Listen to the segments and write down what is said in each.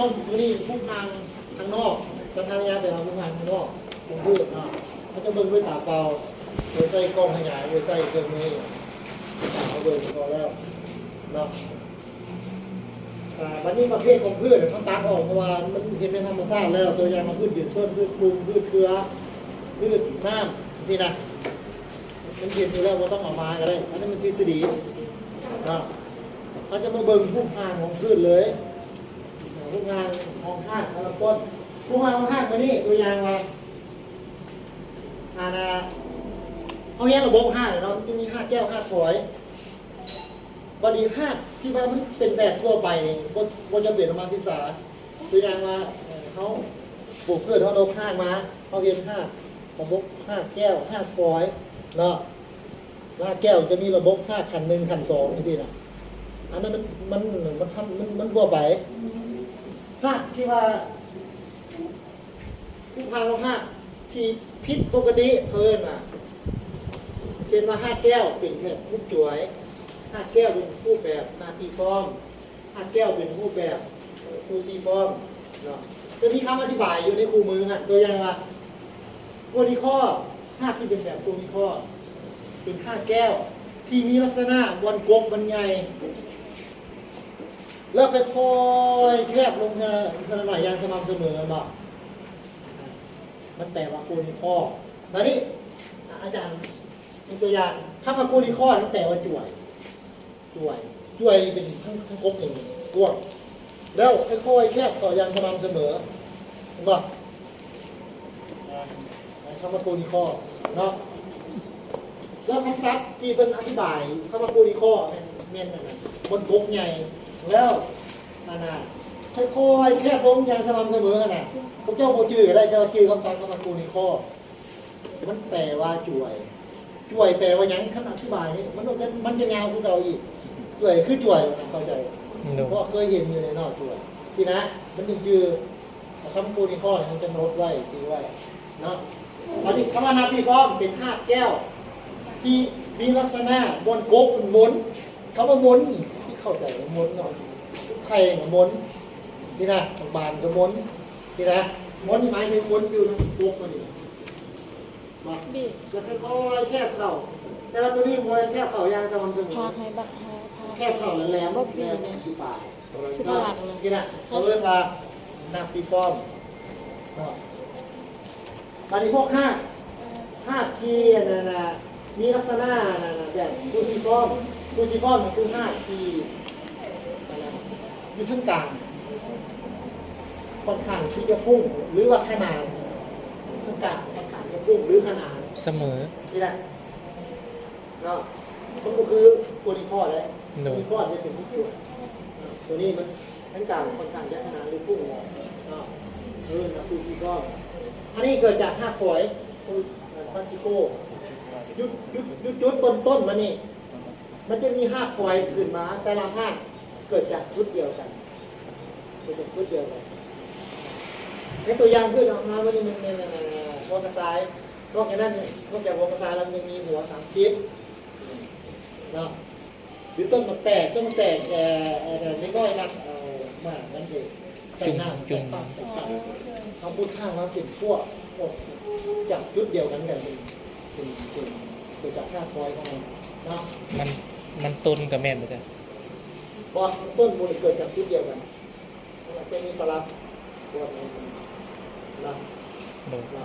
ห้องตัวนี้ผู้ทางข้างนอกสันทานยาแบบผู้ทางข้างนอกผมพูดนะมันจะเบิ่งด้วยตาเปล่าโดยใส่กล้องขยายโดยใส่เครื่องมือตาเขาเบิ่งพอแล้วเนาะอ่าวันนี้ประเภทของพืชเนี่ยเขาตัดออกเพราะว่ามันเห็นเป็นธรรมชาติแล้วตัวอย่างของพืชยืนต้นพืชปรุงพืชเครือพืชน้ำสินะมันเห็นอยู่แล้วว่าต้องเอามาก็ได้อันนี้มันทฤษฎีนะมันจะมาเบิ่งผู้งานของพืชเลย ผู้งานของห้างแต่ละต้นผู้งานของห้างมานี่ตัวอย่างว่าอาณาเอาแยกระบบห้างเลยเนาะจะมีห้าแก้วห้าฝอยบดีห้าที่ว่ามันเป็นแบบทั่วไปบนบนจะเปลี่ยนออกมาศึกษา ตัวอย่างว่าเขาปลูกพืชเขาลงห้างมาเขาเรียนห้าระบบห้าแก้วห้าฝอยเนาะลาแก้วจะมีระบบห้าขันหนึ่งขันสองนี่สินะอันนั้นมันมันมันทำมันมันทั่วไป ห้าที่ว่าผู้พาเราห้าที่พิษปกติเพิ่นอะเช่นว่าห้าแก้วเป็นแบบลูกจวยห้าแก้วเป็นรูปแบบนาตีฟอร์มห้าแก้วเป็นรูปแบบฟูซีฟอร์มเนาะจะมีคำอธิบายอยู่ในคู่มือฮะตัวอย่างว่าโพลีคอห้าที่เป็นแบบโพลีคอเป็นห้าแก้ว ที่มีลักษณะวันกบมันใหญ่ แล้วค่อยๆแคบลงเท่าเท่าหน่อยอย่างสม่ำเสมอบอกมันแปลว่ากูนิคอแล้วนี่อาจารย์เป็นตัวอย่างคำว่ากูนิคอมันแปลว่าจ่วยจ่วยจ่วยเป็นทั้งทั้งกบอย่างนี้กวงแล้วค่อยๆแคบต่ออย่างสม่ำเสมอเห็นป่ะคำว่ากูนิคอเนาะแล้วคำซักที่เป็นอธิบายเข้ามาปูดีข้อเป็นเม่นนั่นน่ะบนกกใหญ่ แล้วอันน่ะค่อยๆแคบลงอย่างสม่ำเสมอน่ะพวกเจ้าโมจื้อได้เจ้าจื้อคำซักเข้ามาปูดีข้อมันแปลว่าจ่วย จ่วยแปลว่าหยังขั้นอธิบายนี่มันมันมันจะยาวคือเก่าอีกจ่วยคือจ่วยนะเข้าใจดูเพราะเคยเห็นอยู่ในนอกจ่วยสินะ มันจึงจื้อคำปูดีข้อเนี่ยมันจะโน้ตไว้จื้อไว้เนาะตอนนี้คำว่านาปีฟอร์มเป็นห้าแก้ว ที่มีลักษณะบนกบมันหมุนเขาว่าหมุนที่ เข้าใจว่าหมุนเนาะใครเนี่ยหมุนที่นะบานก็หมุนที่นะหมุนนี่หมายถึงหมุนอยู่ในกบมันนี่มาบีบแล้วค่อยๆแคบเข้าแต่ว่าตัวนี้มวยแคบเข้าอย่างสม่ำเสมพาอให้บักหาพาแคบเข้าแล้วแหลมบ่แหปีลมเนี่ยที่ปลายชุดหลักเลยที่นะเขาเรียกว่านักปีฟอร์มเนาะมาในพวกห้าห้าคีนะนะมีลักษณะนะนะแบบฟูซิฟอร์ม ฟูซิฟอร์มมันคือห้าคีอะไรอยู่ทั้งกลางค่อนข้างที่จะพุ่งหรือว่าขนาดทั้งกลางค่อนข้างจะพุ่งหรือขนาดเสมอนี่แหละเนาะมันก็คือโพลิคอร์เลยโดโพยลิคอร์จะเป็นทุกตัวตัวนี้มันทั้งกลางค่อนข้างจะขนาดหรือพุ่งออกเนาะเออนะฟูซิฟอร์มอันนี้เกิดจากห้าฝอยฟาซิโกยุดยุดยุดยุดบนต้นมานี่ มันจะมีห้าฟอยขึ้นมา แต่ละห้าเกิดจากชุดเดียวกันเกิดจากชุดเดียวกันในตัวอย่างขึ้นออกมาวันนี้มันเป็นวงกระสายนอกจากนั้นนอกจากวงกระสายแล้วยังมีหัวสามซิปเนาะหรือต้นมันแตกต้นมันแตกเอ่อเอ่อในก้อยรักเอามามันเด็กใส่น้ำจุ่มปั๊มใส่ปั๊มเขาพูดข้างว่าเป็นพวกพวกจับยุดเดียวกันกันเป็นเป็นเป็นเกิดจากห้าฟอยของมันเนาะ มันตุนกับแม่นบ่จ้ะเพราะต้นมูลเกิดจากชุดเดียวกันนั่นแหละจะมีสลับตัวนึงนะโดยนะ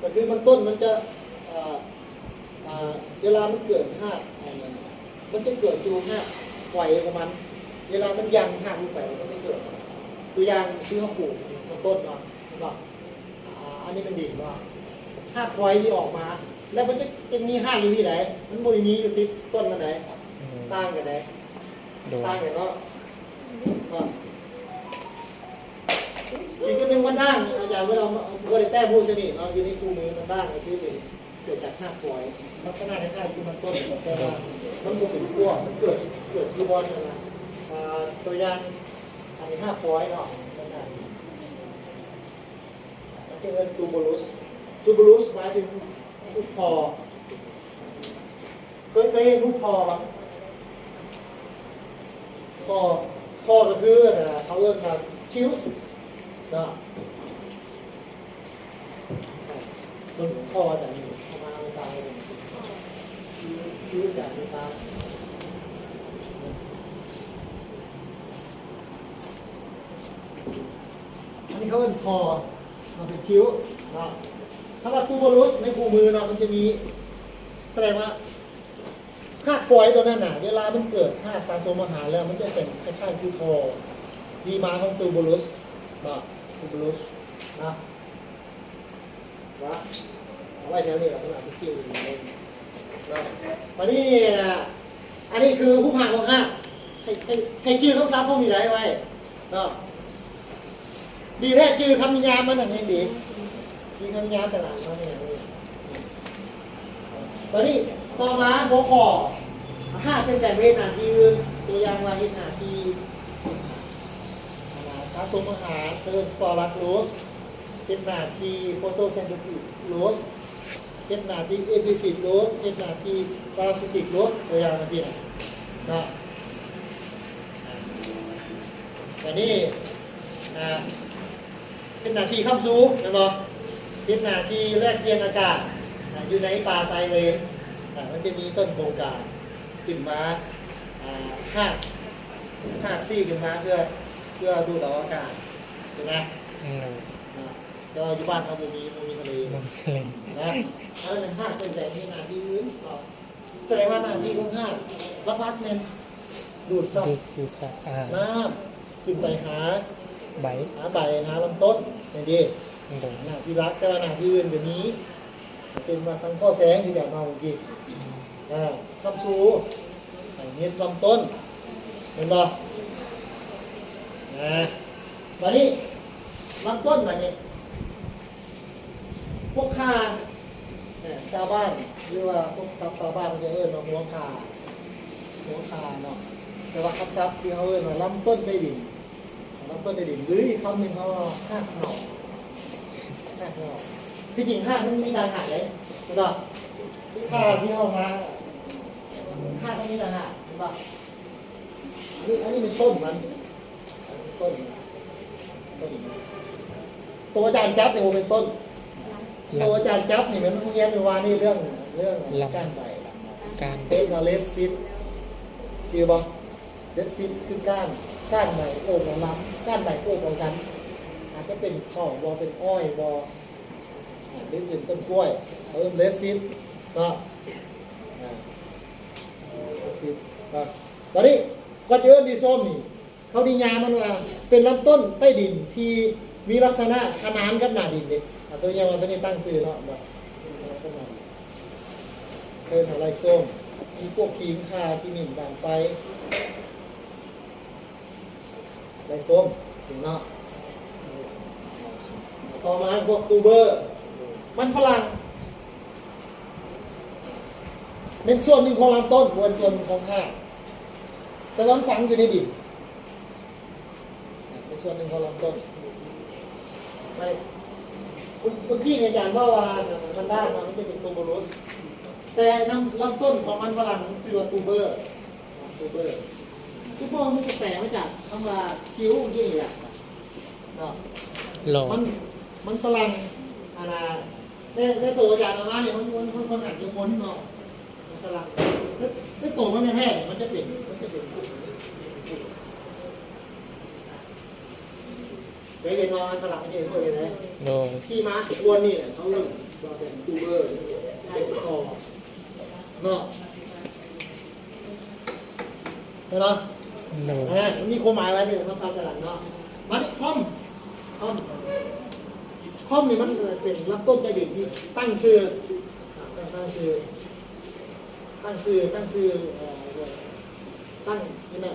ก็คือมันต้นมันจะเวลามันเกิดห้ามันจะเกิดอยู่ห้าปล่อยของมัน เวลามันยังห้าลูกไปมันก็จะเกิด ตัวอย่างที่เขาปลูกมันต้นเนาะเห็นป่ะอ่าอันนี้เป็นดิ่งเนาะห้าควายที่ออกมา แล้วมันจะจะมีห้าอยู่ที่ไหนมันบริมีอยู่ที่ต้นมันไหนต่างกันไหนโดยต่างกันเนาะก็อีกตัวหนึ่งมันด่างอาจารย์เวลาเวลาแต้มผู้สนิทเนาะอยู่ในคู่มือมันด่างก็คือเป็นเกิดจากห้าฝอยลักษณะคล้ายๆคือมันต้นแต่ว่ามันบุกถึงขั้วมันเกิดเกิดที่บอลนั่นนะอ่าตัวอย่างอันนี้ห้าฝอยเนาะนั่นน่ะมันจะเป็นตูบูลุสตูบูลุสหมายถึง ลูกพอเคยเคยเห็นลูกพอปะพอคอก็คือเอ่อเขาเรียกว่าชิวส์นาะบนคอจากนี้เข้ามาตายชิวส์จากในตายอันนี้เขาเป็นคอมันเป็นคิ้วเนะ ถ้าว่าตูโบลุสในคู่มือเนาะมันจะมี แสดงว่าค่าฟอยตัวนั้นน่ะ เวลามันเกิดค่าสะสมอาหารแล้วมันจะเป็นคล้ายๆคือคอดีมาของตูโบลุสเนาะตูโบลุสนะวะเอาไว้แถวนี้เราต้องเอาไปคิ้วอีกนิดนึงเนาะมานี่นะอันนี้คือผู้ผ่านของห้าให้ให้ให้ชื่อคำศัพท์พวกมีไรไว้เนาะดีแท้ชื่อคำยามมันอันนี้ดี ชื่อคำนิยามตลาดมันเนี่ยตอนนี้ต่อมาหัวข้อห้าเป็นการเวทหนาที่อื่นตัวอย่างว่าเฮ็ดหนาที่อ่าสะสมอาหารเติมสปอรักโรสเฮ็ดหนาที่โฟโตเซนเทซิสโรสเฮ็ดหนาที่เอพิฟิโรสเฮ็ดหนาที่ปาราซิติกโรสตัวอย่างมาสินะนะแต่นี่อ่าเป็นหนาที่ข้ามสูงนะเนาะ เป็นหนาที่แลกเปลี่ยนอากาศอ่าอยู่ในป่าไซเลนอ่ามันจะมีต้นโครงการขึ้นมาอ่าหากหากซี่ขึ้นมาเพื่อเพื่อดูดเอาอากาศถูกไหมอืมอ่าแต่ว่าอยู่บ้านเราบ่มีบ่มีทะเลโดนะยเล่นนะถ้าเป็นหากเป็นแบบนี้นาที่อื่นก็แสดงว่าหนาที่ของหากลักๆเนี่ยดูดซับดูดูสักอาหารน้ำขึ้นไปหาใบหาใบหาลำต้นอย่างนี้โดย หน้าที่รักแต่ว่าหน้าที่อื่นแบบนี้เช่นว่าสังข้อแสงที่แบบมาเมื่อกี้อ่าคำชูไอ้เม็ดลำต้นเห็นบ่นะบัดนี้ลำต้นบัดนี้พวกคาชาวบ้านหรือว่าพวกซับชาวบ้านเขาเอิ้นว่าหัวคาหัวคาเนาะแต่ว่าคำซับที่เขาเอิ้นว่าลำต้นใต้ดินลำต้นใต้ดินหรือคำหนึ่งเขาว่าหากเหงาห้าเงา ที่จริงห้ามันมีต่างหากเลยถูกป่ะห้าที่เอามาห้ามันมีต่างหากถูกป่ะอันนี้อันนี้เป็นต้นมันต้นต้นตัวอาจารย์จับเนี่ยมันเป็นต้น ตัวอาจารย์จับนี่มันเรียนไปว่านี่เรื่องเรื่องการใส่การเอ็กมาเลฟซิตชื่อบ่เลฟซิตคือก้านก้านใบโอบของลำก้านใบโอบของกันอาจจะเป็นข้าวบอเป็นอ้อยบอ อ่าหรือเป็นต้นกล้วยเขาเรียกเลซิตก็อ่าเลซิตก็ตอนนี้ก็เจอดีส้มนี่เขาดีงามมันว่าเป็นลำต้นใต้ดินที่มีลักษณะขนานกับหน้าดินเลยอ่ตัวอย่างว่าตัวนี้ตั้งชื่อเนาะแบบขนาดดินเพิ่นอะไรส้มมีพวกขีมคาที่หมิ่นบานไฟไรส้มถึงเนาะต่อมาพวกตูเบอร์ มันฝรั่ง เป็นส่วนหนึ่งของลำต้นเป็นส่วนหนึ่งของห้ากแต่ว่ามันฝังอยู่ในดินเป็นส่วนหนึ่งของลำต้นไม่คุณคุณพี่ในอาจารย์ว่าว่ามันได้มามันจะเป็นตูเบอร์โรสแต่น้ำลำต้นของมันฝรั่งมันชื่อว่าตูเบอร์ตูเบอร์ตูเบอร์มันจะแปลมาจากคำว่าคิ้วที่นี่แหละเนาะหลอมันมันฝรั่งอาณา ในในตัวอาจารย์ออกมาเนี่ยมันมันมันอาจจะม้วนเนาะมันฝรั่งถ้าถ้าตัวมันแท้ๆมันจะเป็นมันจะเป็นเคยเห็นว่ามันฝรั่งมันจะเป็นพวกนี้นะที่มาอ้วนนี่แหละเขาเริ่มว่าเป็นตูเบอร์ให้คอเนาะเห็นไหมนะมันมีความหมายไว้ถึงคำสั่งตลาดเนาะมันคอมคอม คอมนี่มันเป็นลำต้นใจเด็กที่ตั้งซื้อตั้งซื้อตั้งซื้อตั้งซื้อตั้งนี่นะ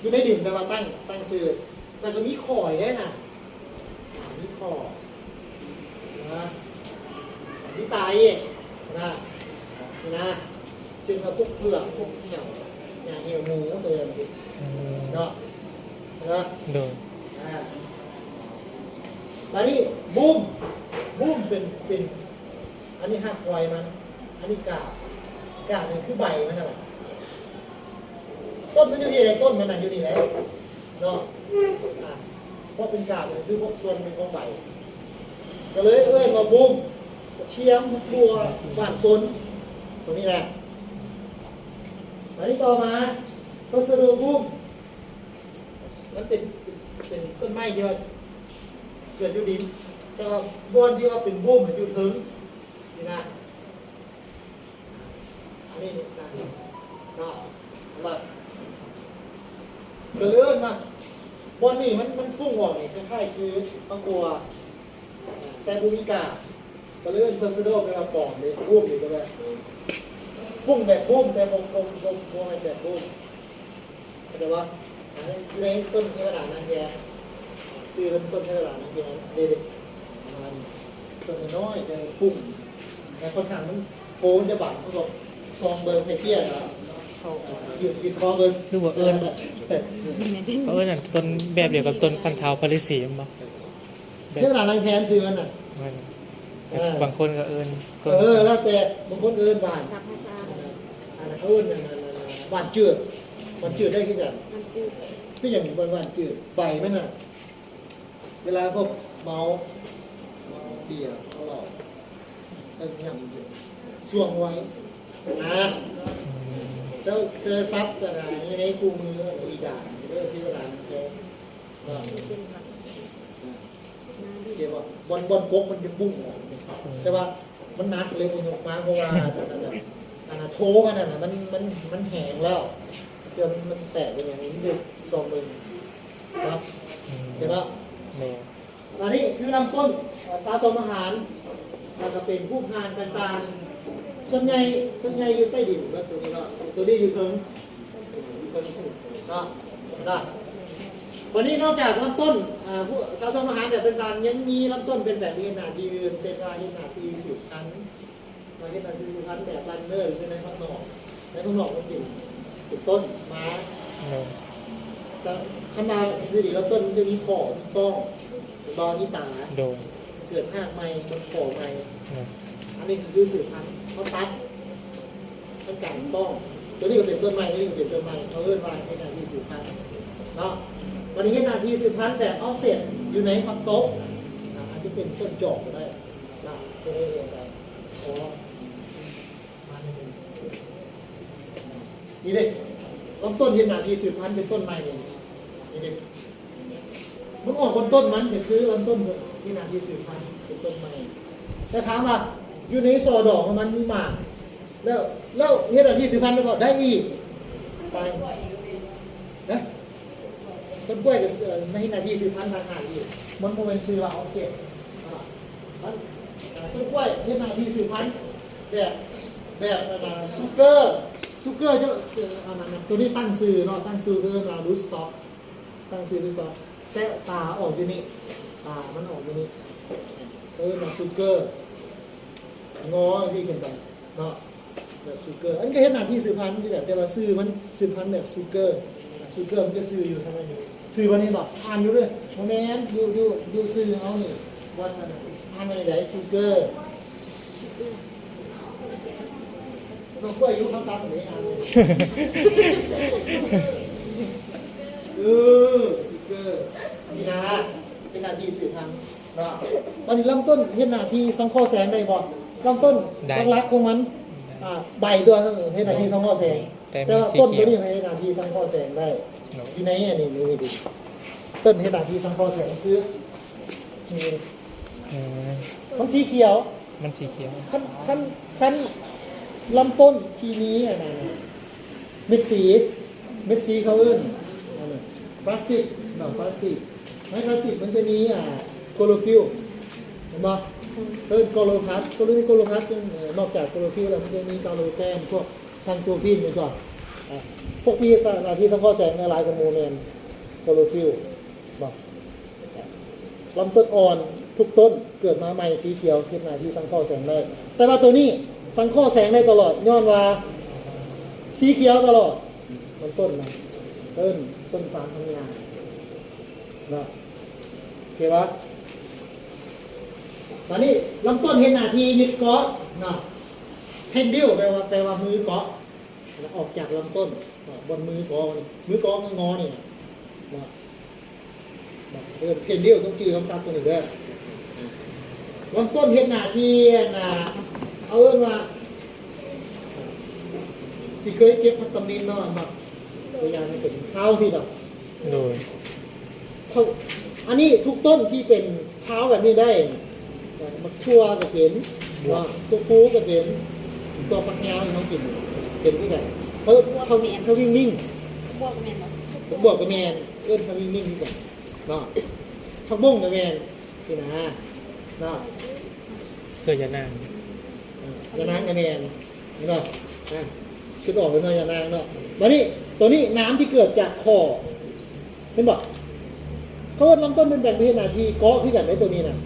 อยู่ในดินแต่ว่าตั้งตั้งซื้อแต่ก็มีข่อยได้น่ะมีข่อนะมีตายอีกนะนี่นะซึ่งเราพวกเปลือกพวกเหี่ยวเหี่ยวหมูตัวอย่างสิอืมเนาะเนะ โดยอ่าอันนี้บูมบูมเป็นเป็น อันนี้หักไฟมัน อันนี้กาบกาบนี่คือใบมันอะไรต้นมันอยู่นี่ไหนต้นมันน่ะอยู่นี่ไหนเนาะเพราะเป็นกาบมันคือพวกส่วนหนึ่งของใบก็เลยเอ้ยมาบุ้มเชียมบัวหวานซนตรงนี้แหละอันนี้ต่อมาพัสดุบุ้มมันเป็นเป็นต้นไม้ที่ว่า เกิดอยู่ดิน แต่ว่าบอนที่ว่าเป็นบุ้มอยู่ถึงนี่นะอันนี้นะเนาะว่าก็เลื่อนมาบอนนี่มันมันพุ่งออกนี่คล้ายๆคือตะกัว แต่บูมิกาก็เลื่อนเพอร์ซโดไปมาปองเลยบุ้มอยู่ก็แบบพุ่งแบบบุ้มแต่บงบงบงบงแบบบุ้มเข้าใจว่าอันนี้อยู่ในต้นเทวดานางแก ซื้อเริ่มต้นเทวดานางแกเด็กๆประมาณต้นน้อยแต่พุ่งแต่ค่อนข้างมันโค้งจะบังเขาบอกซองเบอร์เพเทียนะหยุดหยุดคอเบอร์หรือว่าเอิญเขาเอิญอันต้นแบบเดียวกับต้นคันเท้าพาริสีมั้งเทวดานางแคนซื้อมันน่ะมันบางคนก็เอิญคนเออแล้วแต่บางคนเอินบานบาษาอันนั้นเขาเอิ้นอันนั้นอันนั้นหวานจืดหวานจืดได้ขึ้นกันมันจืดพี่อย่างหวานหวานจืดใบมันน่ะ เวลาพวกเมาเมาเบียร์เขาเราเอ็นยำอยู่ช่วงไว้นะแต่แต่ซับกันนะในคู่มือหรืออีด่านเรื่องที่เวลามันแท้ก็เป็นแบบน้ำดีเกี่ยวกับบอลบอลกกมันจะบุ้งออกแต่ว่ามันหนักเลยมันยกมาเพราะว่าอันนั้นน่ะอันนั้นโถมันน่ะมันมันมันแห้งแล้วเดี๋ยวมันมันแตกเป็นอย่างนี้เด็กซองมึงครับเห็นไหม แม่อันนี้คือลำต้นสะสมอาหารแล้วก็เป็นผู้พานต่างๆ ส่วนใหญ่ส่วนใหญ่อยู่ใต้ดินแล้วตัวนี้เนาะตัวนี้อยู่เทิงอยู่เทิงเนาะนะวันนี้นอกจากลำต้นอ่าผู้สะสมอาหารแบบต่างๆยังมีลำต้นเป็นแบบนี้นาทีอื่นเซนกาที่นาทีสิบครั้งมาที่นาทีสิบครั้งแบบรันเนอร์คือในข้างนอกในข้างนอกมันเป็นเป็นต้นไม้แม่แต่ ขนาดคือดีแล้วต้นมันจะมีขอมีก้องบอมีตาโดนเกิดหากใหม่มันขอใหม่แม่อันนี้คือสื่อพันธุ์เขาตัดต้นกันต้องตัวนี้ก็เป็นต้นไม้ตัวนี้ก็เป็นต้นไม้เขาเอื้อนว่าให้นาทีสื่อพันธุ์เนาะวันนี้ให้นาทีสื่อพันธุ์แบบออฟเซ็ตอยู่ในพักโต๊ะอ่าอาจจะเป็นต้นจอกก็ได้นะตัวนี้เองกันอ๋อมาในนี้นี่เด็กลำต้นเห็นนาทีสื่อพันธุ์เป็นต้นไม้นี่นี่เด็ก มันออกบนต้นมันก็คือลำต้นที่นาทีสืบพันธุ์เป็นต้นไม้แต่ถามว่าอยู่ในซอดอกมันมีหมากแล้วแล้วเฮ็ดนาทีสืบพันธุ์แล้วก็ได้อีกตายนะต้นกล้วยก็เอ่อในนาทีสืบพันธุ์ต่างหากอีกมันโมเป็นซื้อว่าเอาเสร็จอ่ามันอ่าต้นกล้วยเฮ็ดนาทีสืบพันธุ์แบบแบบอ่าซูเกอร์ซูเกอร์เอ่ออันนั้นตัวนี้ตั้งซื้อเนาะตั้งซื้อคือเราดูสต็อก ตั้งซื้อดูสต็อกแต่ตาออกอยู่นี่ตามันออกอยู่นี่เออมาซูเกอร์งอที่กันไปเนาะแบบซูเกอร์อันก็เห็นหน้าที่สืบพันธุ์ที่แบบแต่ว่าซื้อมันสืบพันธุ์แบบซูเกอร์ซูเกอร์มันก็ซื้ออยู่ทำไมอยู่ซื้อวันนี้บอกอ่านอยู่เลยโมเมนต์ดูดูดูซื้อเขานี่วันนั้นอ่านในไหนซูเกอร์ต้องกล้วยอายุคำศัพท์แบบนี้อ่าน เลยเออซิกเกอร์นี่นะเป็นนาทีสื่อทางเนาะตอนนี้ลำต้นเห็นนาทีสังเคราะห์แสงได้บ่ลำต้นต้องรักของมันอ่าใบตัวนึงเห็นนาทีสังเคราะห์แสงแต่แต่มีว่าสีต้นเขีตัยววนี้เห็นนาทีสังเคราะห์แสงได้เนาะที่ไหนอันนี้นี่ดูต้นเห็นนาทีสังเคราะห์แสงคือนี่อืมมันสีเขียว มันสีเขียว ขั้นขั้นขั้นลำต้นทีนี้อะไรนะเม็ดสี เม็ดสีเขาเอื้นอะไร พลาสติกดอกพลาสติกในพลาสติกมันจะมีอ่าโคโลฟิลเห็นไหมเอิ้นโคโลพลาสโคโลนี่โคโลพลาสเป็นเอ่อนอกจากโคโลฟิลแล้วมันจะมีกาโลแกนพวกซังโตฟินนี่ก่อนอะพวกที่สาที่สังเคราะห์แสงในหลายกว่าโมเมนโคโลฟิลบอกลำต้นอ่อนทุกต้นเกิดมาใหม่สีเขียวขึ้นมาที่สังเคราะห์แสงได้ แต่ว่าตัวนี้สังเคราะห์แสงได้ตลอดย้อนว่าสีเขียวตลอดลำต้นนะต้น ต้นสามพันงานนะโอเคปะตอนนี้ลำต้นเห็นหนาที่ยึดเกาะนะเทนดิลแปลว่าแปลว่ามือเกาะแล้วออกจากลำต้นบนมือเกาะนี่มือเกาะงอเนี่นะนะเออเพนเดียวต้องจือคำศัพท์ตัวนี้เด้อลำต้นเฮ็ดหนาที่น่ะเอาเอิ้นว่าสิเคยเก็บพัตตามินเนาะมาตั วอย่างมันเป็นข้าวสิดอกโดยเขาอันนี้ทุกต้นที่เป็นเท้าแบบนี้ได้มักทั่วก็เป็นเนาะตัวคูก็เป็นตัวฟักยาวที่เขากินเป็นที่แบบเขาเขาเขาวิ่งนิ่งบวกแม่นบ่ผมบอกกับแมนเอื้อนเขาวิ่งนิ่งที่ก่อนเนาะทักบ้งกับแมนคือนะเนาะเกิดยานางยานางกับแมนเนาะอะคิดออกเลยเนาะยานางเนาะมานี่ ตัวนี้น้ำที่เกิดจากคอเป็นบอกเขาว่าลำต้นเป็นแบ่งเป็นนาทีเกาะที่กันได้ตัวนี้นะ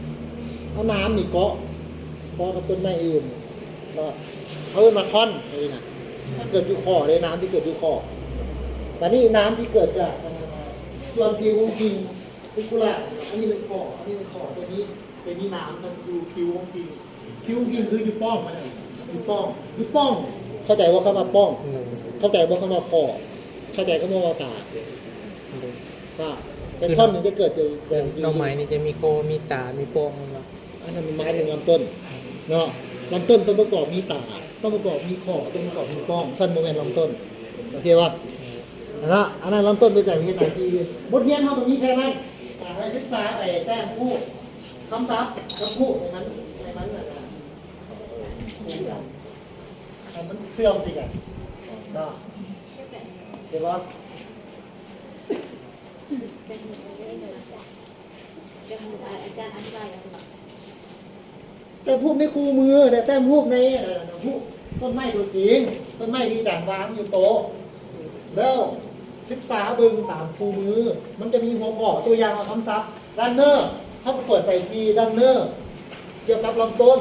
เอาน้ำนี่เกาะเกาะกับต้นไม้อื่นก็เขาเป็นมาค่อนเลยนะเกิดอยู่คอเลยน้ำที่เกิดอยู่คอแต่นี่น้ำที่เกิดจากส่วนผิวของจริงเป็นกุหลาบอันนี้เป็นคออันนี้เป็นคอตัวนี้ตัวนี้น้ำมันอยู่ผิวของจริงผิวของจริงคืออยู่ป้องมันอยู่ป้องอยู่ป้อง เข้าใจว่าเขามาป้อง เข้าใจว่าเขามาคอ เข้าใจเขามาว่าตาโดยตาแต่ท่อนหนึงจะเกิดจากจากดอกไม้นี่จะมีโคมีตา มีโป้งมันวะอันนั้นมันไม้ถึงลำต้นเนาะลำต้นต้องประกอบมีตา ต้องประกอบมีคอต้องประกอบมีป้อง สั้นโมเมนต์ลำต้นโอเคป่ะอันนั้นอันนั้นลำต้นเป็นแต่เพียงหน้าที่บทเรียนเขาตรงนี้แค่นั้นอ่าไปศึกษาไปแต้มคู่คำศัพท์คำพูดในมันในมันน่ะนะคู่กันให้มันเสื่อมสิกันเนาะ เดี๋ยวว่าแต่พูดในคู่มือแต่แต้มพูดในพูดต้นไม้ตัวจริงต้นไม้ที่จานวางอยู่โตะแล้วศึกษาเบิ่งตามคู่มือ มันจะมีหัวข้อตัวอย่างของคำศัพท์ดันเนอร์เขาก็เปิดไปทีดันเนอร์เกี่ยวกับลำต้น